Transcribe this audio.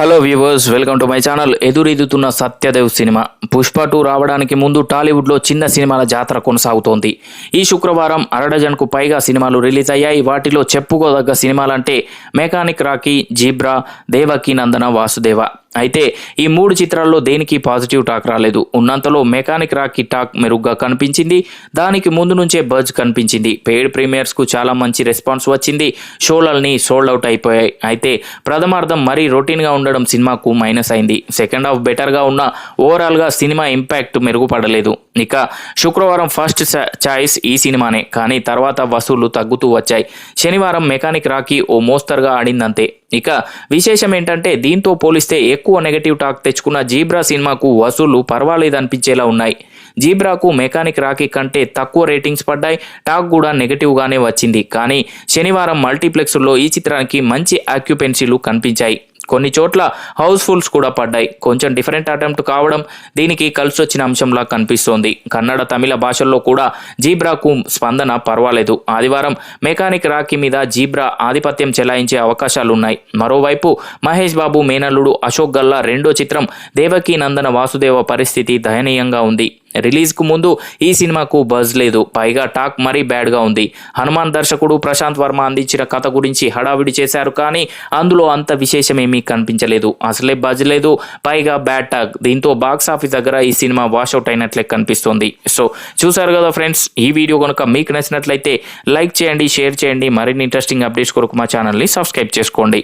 Hello viewers welcome to my channel. ఎదురెదుతున్న Satyadev cinema. Pushpa two రావడానికి ముందు టాలీవుడ్లో చిన్న సినిమాల జాతర కొనసాగుతోంది. ఈ శుక్రవారం అరడజన్కు పైగా సినిమాలు రిలీజ్ అయ్యాయి. వాటిలో చెప్పుకోదగ్గ సినిమాలంటే mechanic Rocky zebra Devaki Nandana Vasudeva. అయితే ఈ మూడు చిత్రాల్లో దేనికి పాజిటివ్ టాక్ రాలేదు? ఉన్నంతలో మెకానిక్ రాకీ టాక్ మెరుగ్గా కనిపించింది. దానికి ముందు నుంచే బజ్ కనిపించింది. పెయిడ్ ప్రీమియర్స్కు చాలా మంచి రెస్పాన్స్ వచ్చింది. షోలల్ని సోల్డ్ అవుట్ అయిపోయాయి. అయితే ప్రథమార్థం మరీ రొటీన్గా ఉండడం సినిమాకు మైనస్ అయింది. సెకండ్ హాఫ్ బెటర్గా ఉన్న ఓవరాల్గా సినిమా ఇంపాక్ట్ మెరుగుపడలేదు. ఇక శుక్రవారం ఫస్ట్ చాయిస్ ఈ సినిమానే కానీ తర్వాత వసూళ్ళు తగ్గుతూ వచ్చాయి. శనివారం మెకానిక్ రాకీ ఓ మోస్తరుగా ఆడిందంతే. ఇక విశేషం ఏంటంటే దీంతో పోలిస్తే ఎక్కువ నెగటివ్ టాక్ తెచ్చుకున్న జీబ్రా సినిమాకు వసూళ్ళు పర్వాలేదు అనిపించేలా ఉన్నాయి. జీబ్రాకు మెకానిక్ రాకీ కంటే తక్కువ రేటింగ్స్ పడ్డాయి టాక్ కూడా నెగటివ్గానే వచ్చింది. కానీ శనివారం మల్టీప్లెక్స్లో ఈ చిత్రానికి మంచి ఆక్యుపెన్సీలు కనిపించాయి. కొన్ని చోట్ల హౌస్ఫుల్స్ కూడా పడ్డాయి. కొంచెం డిఫరెంట్ అటెంప్ట్ కావడం దీనికి కలిసి వచ్చిన అంశంలా కనిపిస్తోంది. కన్నడ తమిళ భాషల్లో కూడా జీబ్రాకు స్పందన పర్వాలేదు. ఆదివారం మెకానిక్ రాఖీ మీద జీబ్రా ఆధిపత్యం చెలాయించే అవకాశాలున్నాయి. మరోవైపు మహేష్ బాబు మేనల్లుడు అశోక్ గల్లా రెండో చిత్రం దేవకీ నందన వాసుదేవ పరిస్థితి దయనీయంగా ఉంది. రిలీజ్కు ముందు ఈ సినిమాకు బజ్ లేదు. పైగా టాక్ మరీ బ్యాడ్గా ఉంది. హనుమాన్ దర్శకుడు ప్రశాంత్ వర్మ అందించిన కథ గురించి హడావిడి చేశారు కానీ అందులో అంత విశేషమేమీ కనిపించలేదు. అసలే బజ్ లేదు పైగా బ్యాడ్ టాక్. దీంతో బాక్స్ ఆఫీస్ దగ్గర ఈ సినిమా వాషౌట్ అయినట్లే కనిపిస్తుంది. సో చూసారు కదా ఫ్రెండ్స్ ఈ వీడియో కనుక మీకు నచ్చినట్లయితే లైక్ చేయండి షేర్ చేయండి. మరిన్ని ఇంట్రెస్టింగ్ అప్డేట్స్ కొరకు మా ఛానల్ని సబ్స్క్రైబ్ చేసుకోండి.